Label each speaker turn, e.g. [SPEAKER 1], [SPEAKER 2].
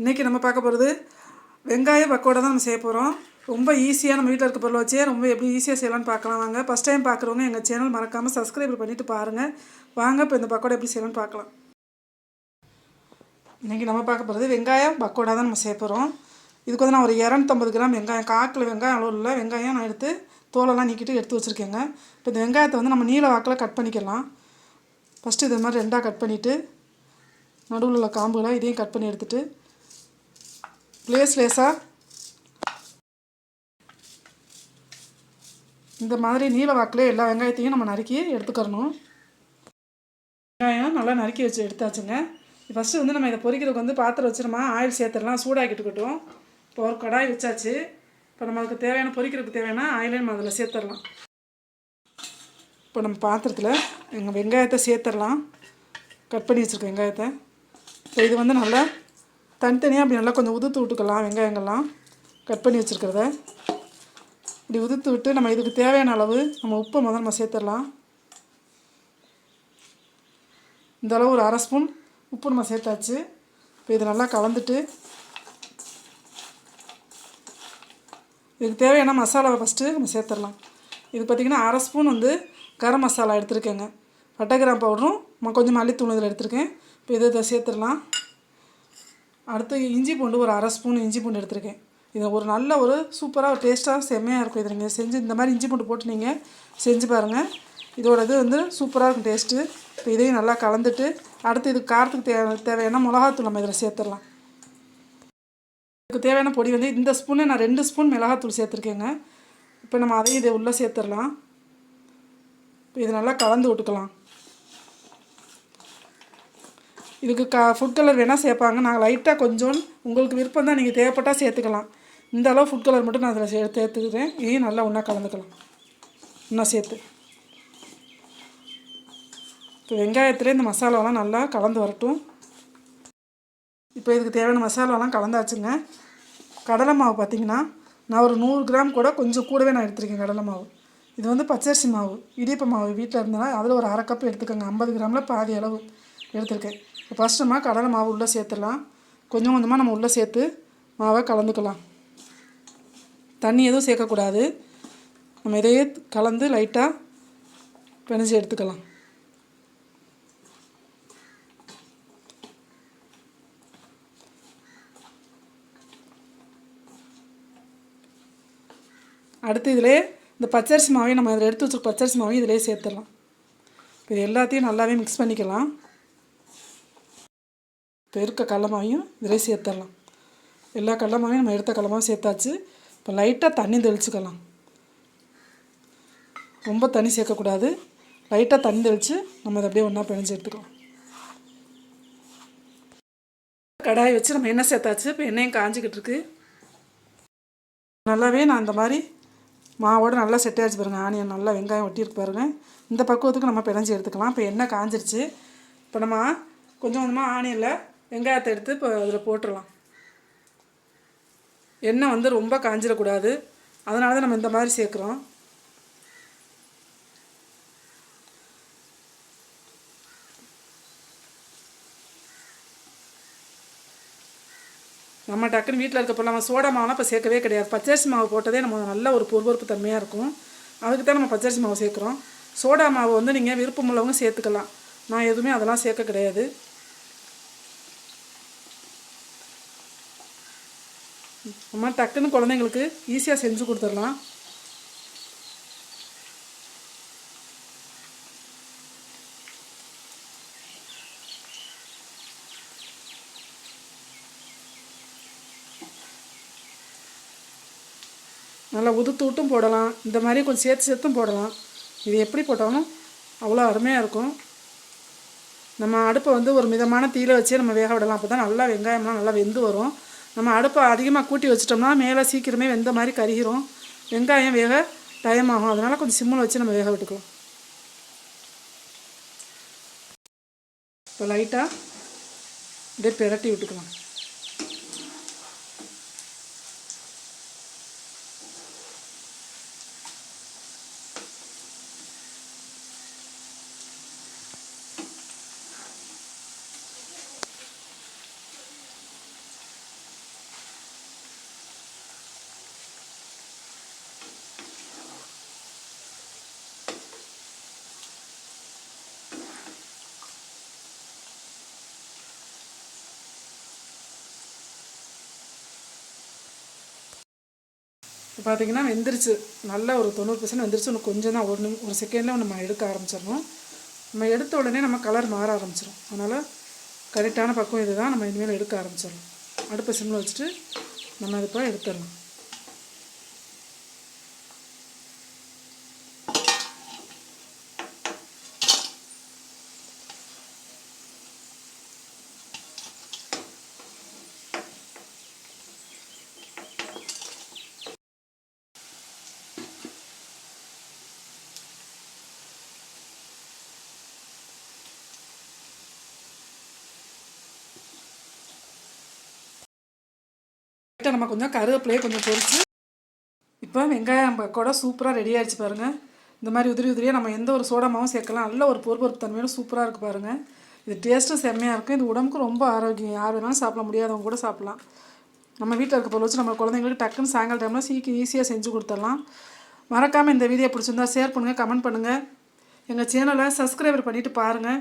[SPEAKER 1] இன்றைக்கி நம்ம பார்க்க போகிறது வெங்காய பக்கோடா தான் நம்ம செய்ய போகிறோம் ரொம்ப ஈஸியாக நம்ம வீட்டில் இருக்க பொருளை வச்சே ரொம்ப எப்படி ஈஸியாக செய்யலாம்னு பார்க்கலாம். வாங்க ஃபஸ்ட் டைம் பார்க்குறவங்க எங்கள் சேனல் மறக்காமல் சப்ஸ்கிரைப் பண்ணிவிட்டு பாருங்கள் வாங்க இப்போ இந்த பக்கோடா எப்படி செய்யலாம்னு பார்க்கலாம். இன்றைக்கி நம்ம பார்க்க போகிறது வெங்காயம் பக்கோடா தான் நம்ம செய்ய போகிறோம் இதுக்கு வந்து நான் ஒரு இரநூத்தம்பது கிராம் வெங்காயம் காக்கில் வெங்காயம் அளவில் வெங்காயம் நான் எடுத்து தோலெல்லாம் நீக்கிட்டு எடுத்து வச்சுருக்கேங்க. இப்போ இந்த வெங்காயத்தை வந்து நம்ம நீல வாக்கில் கட் பண்ணிக்கலாம். ஃபஸ்ட்டு இது மாதிரி ரெண்டாக கட் பண்ணிவிட்டு நடுவில் உள்ள காம்புகளை இதையும் கட் பண்ணி எடுத்துகிட்டு லேஸ் லேஸாக இந்த மாதிரி நீல வாக்கில் எல்லா வெங்காயத்தையும் நம்ம நறுக்கி எடுத்துக்கிறணும். வெங்காயம் நல்லா நறுக்கி வச்சு எடுத்தாச்சுங்க. ஃபஸ்ட்டு வந்து நம்ம இதை பொறிக்கிறதுக்கு வந்து பாத்திரம் வச்சுருமா? ஆயில் சேர்த்துடலாம் சூடாக்கிட்டுக்கட்டும். இப்போ ஒரு கடாய் வச்சாச்சு. இப்போ நம்மளுக்கு தேவையான பொரிக்கிறதுக்கு தேவையான ஆயிலே நம்ம அதில் சேர்த்துடலாம். இப்போ நம்ம பாத்திரத்தில் எங்கள் வெங்காயத்தை சேர்த்துடலாம். கட் பண்ணி வச்சுருக்கோம் வெங்காயத்தை. இப்போ இது வந்து நல்லா தனித்தனியாக அப்படி நல்லா கொஞ்சம் உதுத்து விட்டுக்கலாம் வெங்காயங்கள்லாம் கட் பண்ணி வச்சுருக்கிறத. இப்படி உதுத்து விட்டு நம்ம இதுக்கு தேவையான அளவு நம்ம உப்பை முதல் நம்ம சேர்த்துடலாம். இந்த அளவு ஒரு அரை ஸ்பூன் உப்பு நம்ம சேர்த்தாச்சு. இப்போ இது நல்லா கலந்துட்டு இதுக்கு தேவையான மசாலாவை ஃபஸ்ட்டு நம்ம சேர்த்துடலாம். இது பார்த்திங்கன்னா அரை ஸ்பூன் வந்து கரம் மசாலா எடுத்திருக்கேங்க. பட்டை கிராம் பவுடரும் கொஞ்சம் மல்லித்தூள் இதில் எடுத்திருக்கேன். இப்போ இதை இதை சேர்த்துடலாம். அடுத்து இஞ்சி பூண்டு ஒரு அரை ஸ்பூன் இஞ்சி பூண்டு எடுத்திருக்கேன். இது ஒரு நல்ல ஒரு சூப்பராக ஒரு டேஸ்ட்டாக செம்மையாக இருக்கும். இது நீங்கள் செஞ்சு இந்த மாதிரி இஞ்சி பூண்டு போட்டு நீங்கள் செஞ்சு பாருங்கள் இதோட இது வந்து சூப்பராக இருக்கும் டேஸ்ட்டு இப்போ இதையும் நல்லா கலந்துட்டு அடுத்து இது காரத்துக்கு தேவை தேவையான மிளகாத்தூள் நம்ம இதில் சேர்த்துடலாம். இதுக்கு தேவையான பொடி வந்து இந்த ஸ்பூனு நான் ரெண்டு ஸ்பூன் மிளகாத்தூள் சேர்த்துருக்கேங்க. இப்போ நம்ம அதையும் இதை உள்ளே சேர்த்துடலாம். இப்போ இது நல்லா கலந்து விட்டுக்கலாம். இதுக்கு க ஃபுட் கலர் வேணால் சேர்ப்பாங்க. நாங்கள் லைட்டாக கொஞ்சம் உங்களுக்கு விருப்பம் தான் நீங்கள் தேவைப்பட்டால் சேர்த்துக்கலாம். இந்த அளவு ஃபுட் கலர் மட்டும் நான் அதில் சே சேர்த்துக்கிறேன். இதையும் நல்லா ஒன்றா கலந்துக்கலாம். இன்னும் சேர்த்து. இப்போ வெங்காயத்தில் இந்த மசாலாலாம் நல்லா கலந்து வரட்டும். இப்போ இதுக்கு தேவையான மசாலாலாம் கலந்தாச்சுங்க. கடலை மாவு பார்த்தீங்கன்னா நான் ஒரு நூறு கிராம் கூட கொஞ்சம் கூடவே நான் எடுத்திருக்கேன் கடலை மாவு. இது வந்து பச்சரிசி மாவு இடியப்ப மாவு வீட்டில் இருந்தனா அதில் ஒரு அரை கப் எடுத்துக்கோங்க. ஐம்பது கிராமில் பாதி அளவு எடுத்திருக்கேன். ஃபஸ்ட் நம்ம கடலை மாவு உள்ளே சேர்த்துடலாம். கொஞ்சம் கொஞ்சமாக நம்ம உள்ளே சேர்த்து மாவை கலந்துக்கலாம். தண்ணி எதுவும் சேர்க்கக்கூடாது. நம்ம இதையே கலந்து லைட்டாக பிணைஞ்சு எடுத்துக்கலாம். அடுத்து இதிலே இந்த பச்சரிசி மாவையும் நம்ம இதில் எடுத்து வச்சுருக்க பச்சரிசி மாவையும் இதிலே சேர்த்துடலாம். இது எல்லாத்தையும் நல்லாவே மிக்ஸ் பண்ணிக்கலாம். இப்போ இருக்க கடலமாவையும் மாவையும் சேர்த்துடலாம் எல்லா கடலமாவையும் நம்ம எடுத்த கடலமாவும் சேர்த்தாச்சு. இப்போ லைட்டாக தண்ணி தெளிச்சுக்கலாம். ரொம்ப தண்ணி சேர்க்கக்கூடாது. லைட்டாக தண்ணி தெளித்து நம்ம அதை அப்படியே ஒன்றா பிணைஞ்சு எடுத்துக்கலாம். கடாய் வச்சு நம்ம எண்ணெய் சேர்த்தாச்சு. இப்போ எண்ணெயும் காஞ்சிக்கிட்டு இருக்குது நல்லாவே நான் இந்த மாதிரி மாவோடு நல்லா செட் ஆகிடுச்சு பாருங்கள் ஆனியன் நல்லா வெங்காயம் ஒட்டியிருக்கு பாருங்கள் இந்த பக்குவத்துக்கு நம்ம பிணைஞ்சி எடுத்துக்கலாம். இப்போ எண்ணெய் காஞ்சிருச்சு. இப்போ நம்ம கொஞ்சம் கொஞ்சமாக ஆனியனில் வெங்காயத்தை எடுத்து இப்போ அதில் போட்டுடலாம். எண்ணெய் வந்து ரொம்ப காஞ்சிடக்கூடாது அதனால தான் நம்ம இந்த மாதிரி சேர்க்குறோம். நம்ம டக்குன்னு வீட்டில் இருக்க பொருள் நம்ம சோடா மாவுலாம் இப்போ சேர்க்கவே கிடையாது. பச்சரிசி மாவு போட்டதே நம்ம நல்ல ஒரு பொறுப்பொறுப்பு தன்மையாக இருக்கும். அதுக்கு தான் நம்ம பச்சரிசி மாவு சேர்க்குறோம். சோடா மாவு வந்து நீங்கள் விருப்பம் உள்ளவங்க சேர்த்துக்கலாம். நான் எதுவுமே அதெல்லாம் சேர்க்க கிடையாது. நம்ம டக்குன்னு குழந்தைங்களுக்கு ஈஸியாக செஞ்சு கொடுத்துடலாம். நல்லா உதுத்து விட்டும் போடலாம். இந்த மாதிரி கொஞ்சம் சேர்த்து சேர்த்தும் போடலாம். இது எப்படி போட்டாலும் அவ்வளோ அருமையாக இருக்கும். நம்ம அடுப்பை வந்து ஒரு மிதமான தீயில வச்சே நம்ம வேக விடலாம். அப்போ தான் நல்லா வெங்காயம்லாம் நல்லா வெந்து வரும். நம்ம அடுப்பை அதிகமாக கூட்டி வச்சிட்டோம்னா மேலே சீக்கிரமே வெந்த மாதிரி கருகிறோம் வெங்காயம் வேக டைம் ஆகும். அதனால் கொஞ்சம் சிம்மில் வச்சு நம்ம வேக விட்டுக்கலாம். இப்போ லைட்டாக அப்படியே பிரட்டி விட்டுக்கலாம். பார்த்தீங்கன்னா வெந்துருச்சு. நல்லா ஒரு தொண்ணூறு பர்சன்ட் வெந்துருச்சு. இன்னும் கொஞ்சம் தான் ஒரு நிமி ஒரு செகண்டில் நம்ம எடுக்க ஆரம்பிச்சிடணும். நம்ம எடுத்த உடனே நம்ம கலர் மாற ஆரம்பிச்சிடும் அதனால் கரெக்டான பக்குவம் இது தான் நம்ம இனிமேல் எடுக்க ஆரம்பிச்சிடணும். அடுப்பை சிம்மில் வச்சுட்டு நம்ம இது எடுத்துடணும். லைட்டாக நம்ம கொஞ்சம் கருவேப்பிலையே கொஞ்சம் பொறிச்சு இப்போ வெங்காயம் கூட சூப்பராக ரெடி ஆகிடுச்சு பாருங்கள் இந்த மாதிரி உதிரி உதிரியாக நம்ம எந்த ஒரு சோடாமாவும் சேர்க்கலாம். நல்ல ஒரு பொறுப்பொறுப்பு தன்மையோட சூப்பராக இருக்குது பாருங்கள் இது டேஸ்ட்டும் செம்மையாக இருக்கும் இது உடம்புக்கு ரொம்ப ஆரோக்கியம். யார் வேணாலும் சாப்பிட முடியாதவங்க கூட சாப்பிட்லாம். நம்ம வீட்டில் இருக்க பொருள் வச்சு நம்ம குழந்தைங்களுக்கு டக்குன்னு சாயங்கால டைமில் சீக்கிரம் ஈஸியாக செஞ்சு கொடுத்துடலாம். மறக்காமல் இந்த வீடியோ பிடிச்சிருந்தா ஷேர் பண்ணுங்கள் கமெண்ட் பண்ணுங்கள் எங்கள் சேனலை சப்ஸ்கிரைபர் பண்ணிவிட்டு பாருங்கள்